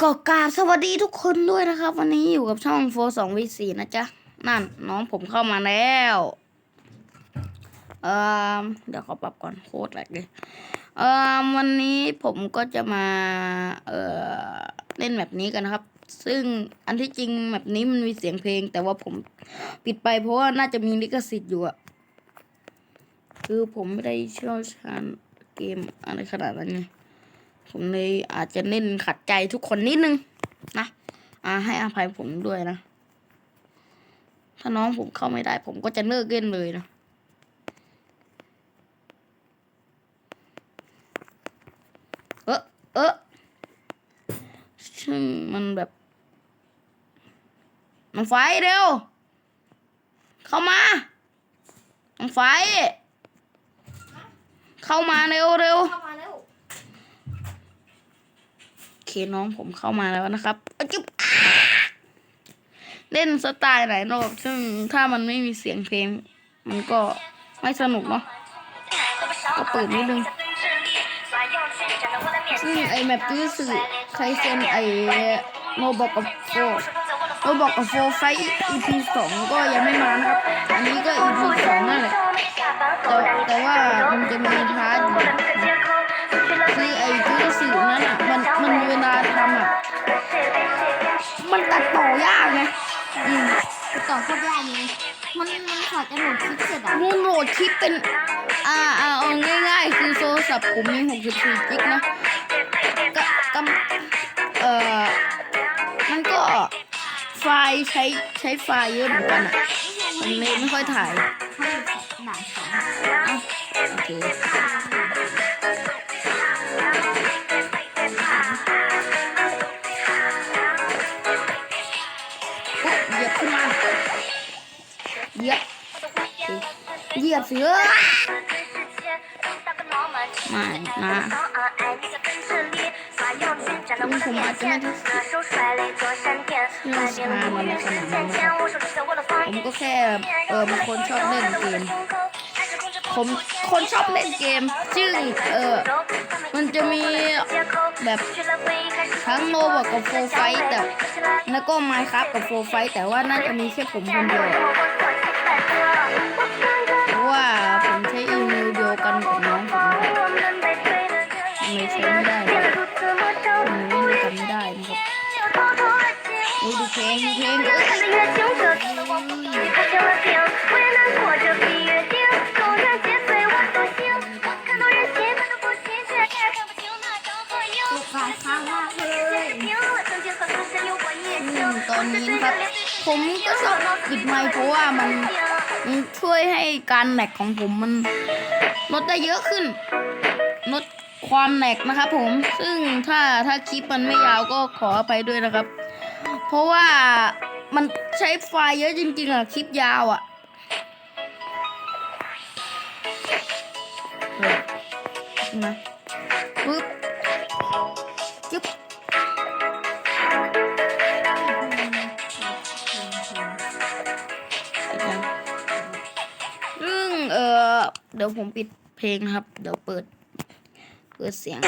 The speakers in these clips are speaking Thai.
ก็กราบสวัสดีทุกคนด้วยนะครับ วันนี้อยู่กับช่องโฟสองวีสี่นะจ๊ะ นั่นน้องผมเข้ามาแล้ว เอ่อเดี๋ยวขอปรับก่อนโคตรแหลกเลยเอ่อวันนี้ผมก็จะมา เอ่อเล่นแบบนี้กันนะครับ ซึ่งอันที่จริงแบบนี้มันมีเสียงเพลง แต่ว่าผมปิดไปเพราะว่าน่าจะมีลิขสิทธิ์อยู่อะคือผมไม่ได้เชี่ยวชาญเกมอะไรขนาดนั้นไง ผมเลยอาจจะเล่นขัดใจทุกคนนิดนึงนะอ่าให้อภัยผมด้วยนะ ถ้าน้องผมเข้าไม่ได้ ผมก็จะเลิกเล่นเลยนะเออเออซึ่งมันแบบมันไฟเร็ว เข้ามามันไฟ เข้ามาเร็วเร็ว เข้ามาแล้วโอเคน้องผมเข้ามาแล้วนะครับจุ๊บเล่นสไตล์ไหนโลกซึ่งถ้ามันไม่มีเสียงเพลง มันก็ไม่สนุกเนาะก็เปิดนิดนึงซึ่งไอแมปจื้สื่อใครเซนไอโนบอกกับโฟโนบอกกับโฟไฟ EP สองก็ยังไม่มาครับ อันนี้ก็ EP สองนั่นแหละแต่แต่ว่ามันจะมีพาร์ทอยู่ คือไอจื้อสื่อนั่นอะ มันมันเวลาทำอะ มันตัดต่อยากไงอืมต่อโคตรยากเลยมันมันขอจะโหลดคลิปเสร็จอะมูนโหลดคลิปเป็น อ่าอ่าเอาง่ายๆ คือโทรศัพท์ผมมี64กิกนะกะกำเอ่อ มันก็ไฟล์ใช้ใช้ไฟล์เยอะเหมือนกันอะมันเลยไม่ค่อยถ่ายเขาอยู่ด่านสองอะโอเค ยียบสิเอ้ยไม่นะซึ่งผมอาจจะไม่ได้เชี่ยวชาญอะไรขนาดนั้นนะครับผมก็แค่เออเป็นคนชอบเล่นเกมผมคนชอบเล่นเกมซึ่งเออมันจะมีแบบทั้งโนบกับโฟไฟแต่แล้วก็ไมค์ครับกับโฟไฟแต่ว่าน่าจะมีแค่ผมคนเดียว เพลงเพลงเอ้ยฟ้าฟ้ามากเลยอืมตอนนี้นะครับ ผมก็ชอบปิดไมค์เพราะว่ามันมันช่วยให้การแหลกของผมมันลดได้เยอะขึ้นลดความแหลกนะครับผม ซึ่งถ้าถ้าคลิปมันไม่ยาวก็ขออภัยด้วยนะครับ เพราะว่ามันใช้ไฟเยอะจริงๆอะคลิปยาวอะนะปึ๊บจึ๊บเรื่องเออเดี๋ยวผมปิดเพลงนะครับ เดี๋ยวเปิด เปิดเสียง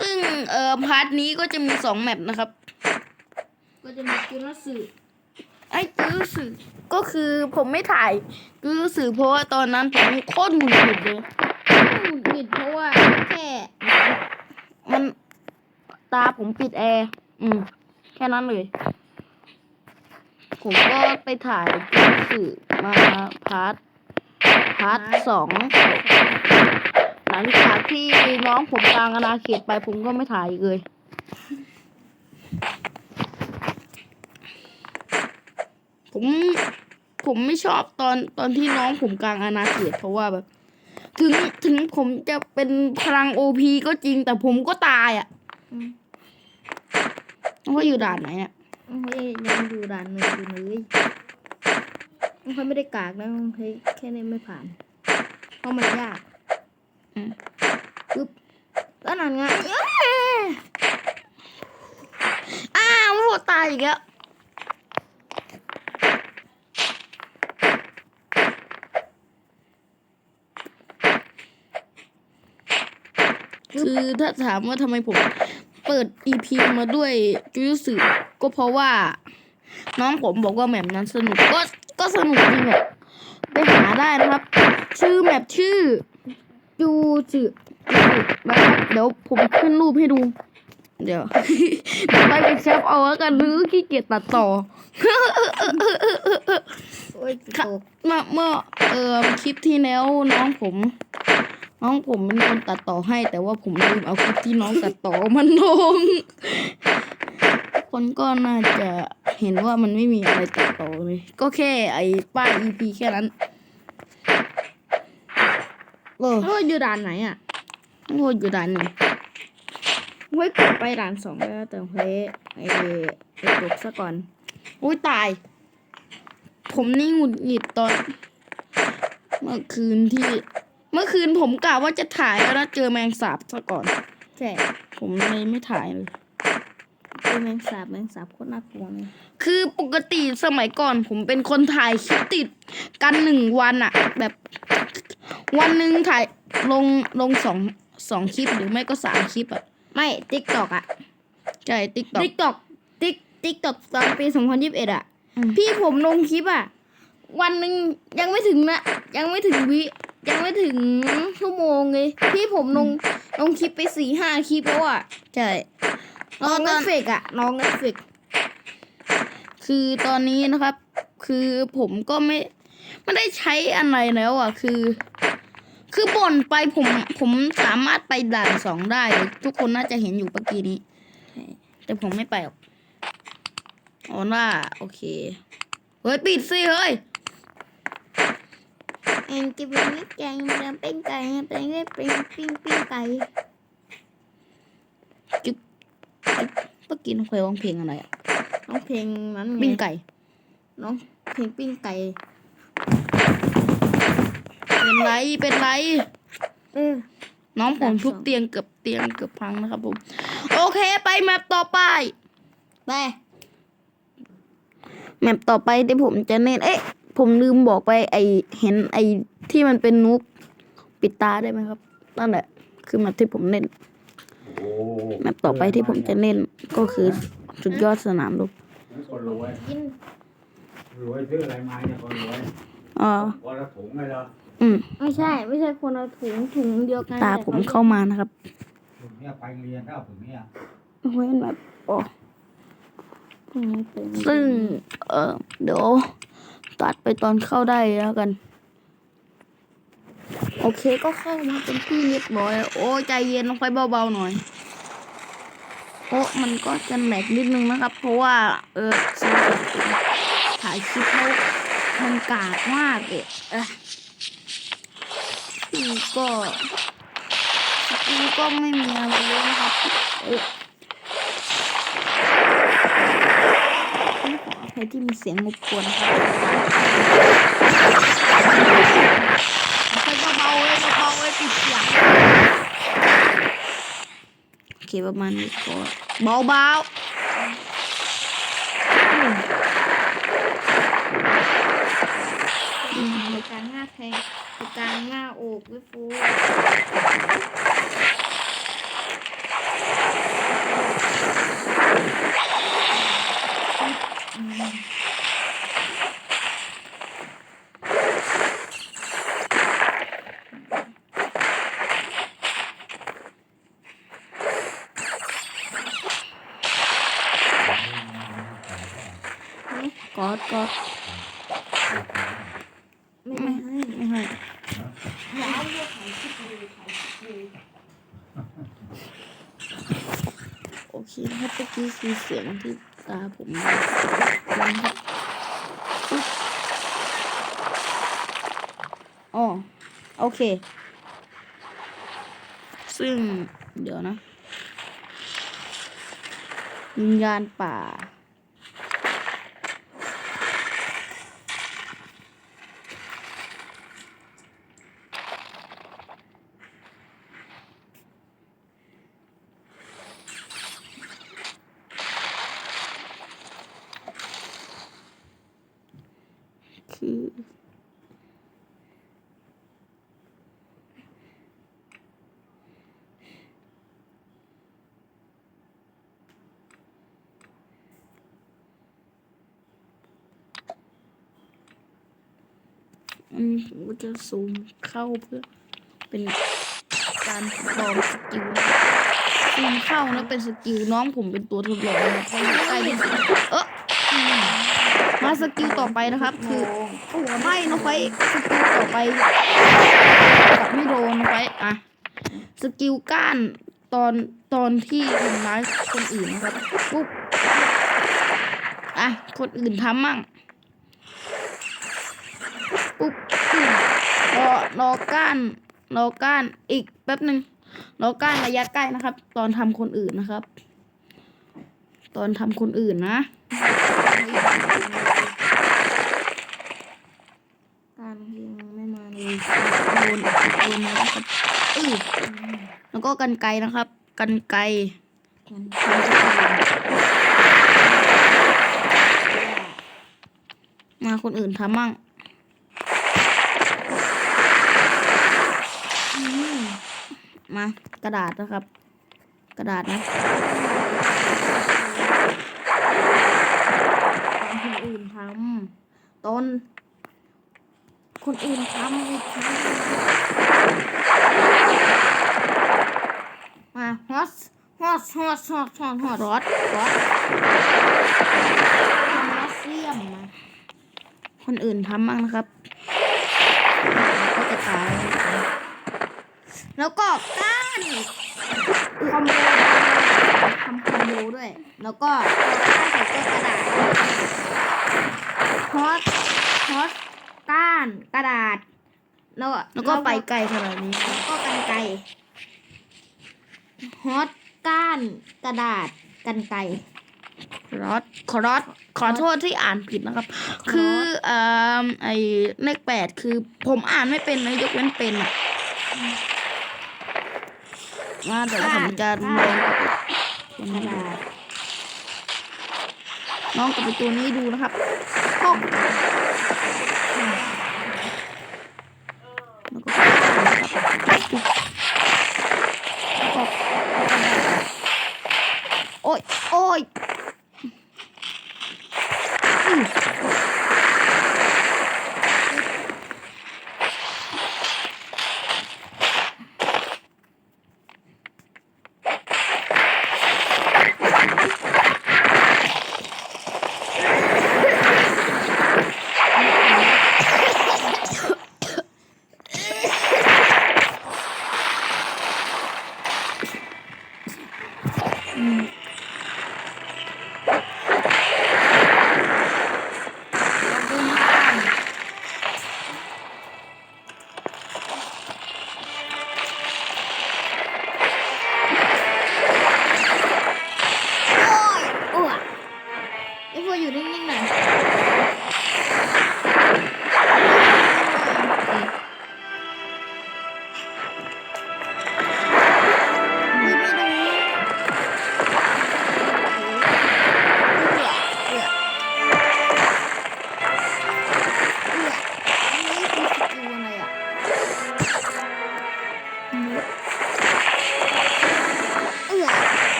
ซึ่งเอ่อพาร์ทนี้ก็จะมีสองแมปนะครับ ก็จะมีจุลสื่อไอ้จื้อสื่อก็คือผมไม่ถ่ายจื้อสื่อเพราะว่าตอนนั้นผมโคตรหงุดหงิดเลยหงุดหงิดเพราะว่าแค่ มันตาผมปิดแอร์อืม แค่นั้นเลย ผมก็ไปถ่ายจื้อสื่อมาพาร์ทพาร์ทสองหลังจากที่น้องผมกลางอาณาเขตไปผมก็ไม่ถ่ายอีกเลย ผมผมไม่ชอบตอนตอนที่น้องผมกลางอาณาเขตเพราะว่าแบบ ถึงถึงผมจะเป็นพลังโอพีก็จริงแต่ผมก็ตายอะอืมน้องก็อยู่ด่านไหนเนี่ยเฮ้ยยังอยู่ด่านหนึ่งอยู่เลยมันค่อยไม่ได้กากนะเฮ้ยแค่นี้ไม่ผ่าน เพราะมันยากอืมปึ๊บแล้วนั่นไงเอ้ยอ้าวโหตายอีกแล้ว คือถ้าถามว่าทำไมผมเปิด EP มาด้วยจูยุสึก็เพราะว่า น้องผมบอกว่าแมปนั้นสนุกก็ก็สนุกจริงอะไปหาได้นะครับ ชื่อแมปชื่อจูจืนะครับเดี๋ยวผมขึ้นรูปให้ดูเดี๋ยวเดี๋ยวไปไปแคปเอาแล้วกันหรือขี้เกียจตัดต่อโอ้ยค่ะตกเมื่อเมื่อเออคลิปที่แล้วน้องผม น้องผมเป็นคนตัดต่อให้ แต่ว่าผมลืมเอาคลิปที่น้องตัดต่อมันลง คนก็น่าจะเห็นว่ามันไม่มีอะไรตัดต่อเลย ก็แค่ไอ้ป้าย EP แค่นั้นเออโอ้ยอยู่ด่านไหนอะโง่อยู่ด่านหนึ่งเฮ้ยกดไปด่านสองแล้วแต่เฮ้ยไอ้ไอ้ตกซะก่อนอุ้ยตาย ผมนี่หงุดหงิดตอน เมื่อคืนที่ เมื่อคืนผมกะว่าจะถ่ายแล้วนะเจอแมงสาบซะก่อน ใช่ผมเลยไม่ถ่ายเลยเป็นแมงสาบแมงสาบโคตรน่ากลัวเลยคือปกติสมัยก่อนผมเป็นคนถ่ายคลิปติดกันหนึ่งวันอะแบบวันหนึ่งถ่ายลงลงสองสองคลิปหรือไม่ก็สามคลิปอะไม่ติ๊กตอกอะใช่ติ๊กต็อกติ๊กตอกติ๊กติ๊กตอกตอนปีสองพันยี่สิบเอ็ดอะอืมพี่ผมลงคลิปอะวันหนึ่งยังไม่ถึงนะยังไม่ถึงวิ ยังไม่ถึงชั่วโมงเลยพี่ผมลงลงคลิปไปสี่ห้าคลิปแล้วอะใช่น้องเอฟเฟกอะน้องเอฟเฟกคือตอนนี้นะครับ คือผมก็ไม่ไม่ได้ใช้อะไรแล้วอะ คือ คือบ่นไปผมผมสามารถไปด่านสองได้ ทุกคนน่าจะเห็นอยู่เมื่อกี้นี้ แต่ผมไม่ไปหรอกอ๋อว่าโอเค เฮ้ย ปิดสิเฮ้ย เองจะเป็นมิตรแกงเป็นเป็นไก่เป็นเป็นเป็นปิ้งปิ้งไก่จุดเมื่อกี้น้องเคยร้องเพลงอะไรอะน้องเพลงนั้นไงปิ้งไก่น้องเพลงปิ้งไก่ เป็นไรเป็นไรเออน้องผมทุบเตียงเกือบเตียงเกือบพังนะครับผม โอเคไปแมปต่อไปไปแมปต่อไปที่ผมจะเล่นเอ๊ะ ผมลืมบอกไปไอเห็นไอที่มันเป็นนุกปิดตาได้ไหมครับ นั่นแหละ คือแมปที่ผมเล่นโอ้แมปต่อไปที่ผมจะเล่นก็คือสุดยอดสนามรบคนรวยกินรวยซื้ออะไรมาเนี่ยคนรวยอ๋อคนละถุงเลยเหรออืมไม่ใช่ ไม่ใช่คนละถุงถุงเดียวกันตาผมเข้ามานะครับถุงเนี่ยไปเรียนแล้วถุงเนี่ยเว้นแบบอ๋อพรุ่งนี้เป็นซึ่งเออเดี๋ยว ตัดไปตอนเข้าได้แล้วกัน โอเคก็เข้ามาเป็นที่เรียบร้อยโอ้ใจเย็นลงไปเบาๆหน่อยโอ้มันก็จะแหลกนิดนึงนะครับ เพราะว่า เออถ่ายคลิปแล้วมันกากมากเลยเอะก็สกิลก็ไม่มีอะไรเลยนะครับเออ ต้องขออภัยที่มีเสียงรบกวนครับค่อยเบาๆเลยเบาๆเลยปิดเสียงโอเคประมาณนี้ก็เบาในกลางหน้าแทงในกลางหน้าอกวิฟู ๆ กอดกอดไม่ไม่ให้ไม่ให้อย่าเอาเรื่องถ่ายคลิปเลยถ่ายคลิปโอเคครับเมื่อกี้คือเสียงที่ตาผมนะครับอุ๊ยอ๋อโอเค ซึ่งเดี๋ยวนะวิญญาณป่า คือ อืมผมจะซูมเข้าเพื่อเป็นการทดลองสกิลซูมเข้าแล้วเป็นสกิลน้องผมเป็นตัวทดลองใกล้ที่สุดเออาสกิลต่อไปนะครับ คือโอ้โหไม่น้องไฟสกิลต่อไปกับไม่โดนน้องไฟอะสกิลก้านตอนตอนที่ทำร้ายคนอื่นนะครับปุ๊บอะคนอื่นทำมั่งปุ๊บรอรอก้านรอก้านอีกแป๊บหนึ่งรอก้านระยะใกล้นะครับ ตอนทำคนอื่นนะครับ ตอนทำคนอื่นนะ การยังไม่มาเลย โด นอีกโดนนะครับอือแล้วก็กันไกนะครับ กันไกรมันทำสกิลมาคนอื่นทำมั่งมากระดาษนะครับ กระดาษนะคนอื่นทำตอน คนอื่นทำอีกครั้งมาฮอสฮอตฮอตฮอตฮอตฮอตรอดรอดทำรัสเซียมมาคนอื่นทำมั่งนะครับก็จะตายแล้วก็ก้านคอมโบทำคอมโบด้วย แล้วก็ก้านใส่ก็กระดาษฮอตฮอตก้านกระดาษ แล้วแล้วก็ไปไกลขนาดนี้แล้วก็กันไกรฮอตก้านกระดาษกันไกรรอดขอรอดขอโทษที่อ่านผิดนะครับ คือเอ่อไอเลขแปดคือ ผมอ่านไม่เป็นนะยกเว้นเป็นอะมาเดี๋ยวผมจะลองกับตัวกนี้ระดูดาษน้องกับไอ้ตัวนี้ดูนะครับพก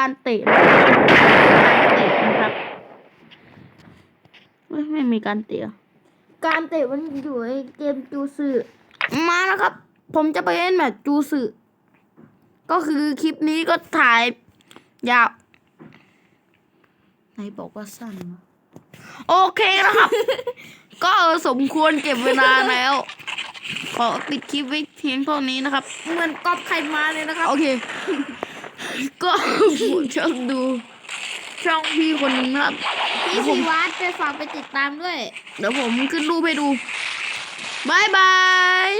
การเตะนะครับเตะนะครับไม่ไม่มีการเตะการเตะมันอยู่ในเกมจูสึมาแล้วครับ ผมจะไปเล่นแมตช์จูสึก็คือคลิปนี้ก็ถ่ายยาวไหนบอกว่าสั้นวะโอเคนะครับ ก็สมควรเก็บเวลาแล้ว ขอปิดคลิปไว้เพียงเท่านี้นะครับ เหมือนก๊อปใครมาเลยนะครับ โอเค ก็ผมชอบดู ช่องพี่คนนึงนะครับพี่สีวัดไปฝากไปติดตามด้วย เดี๋ยวผมขึ้นรูปให้ดูบายบาย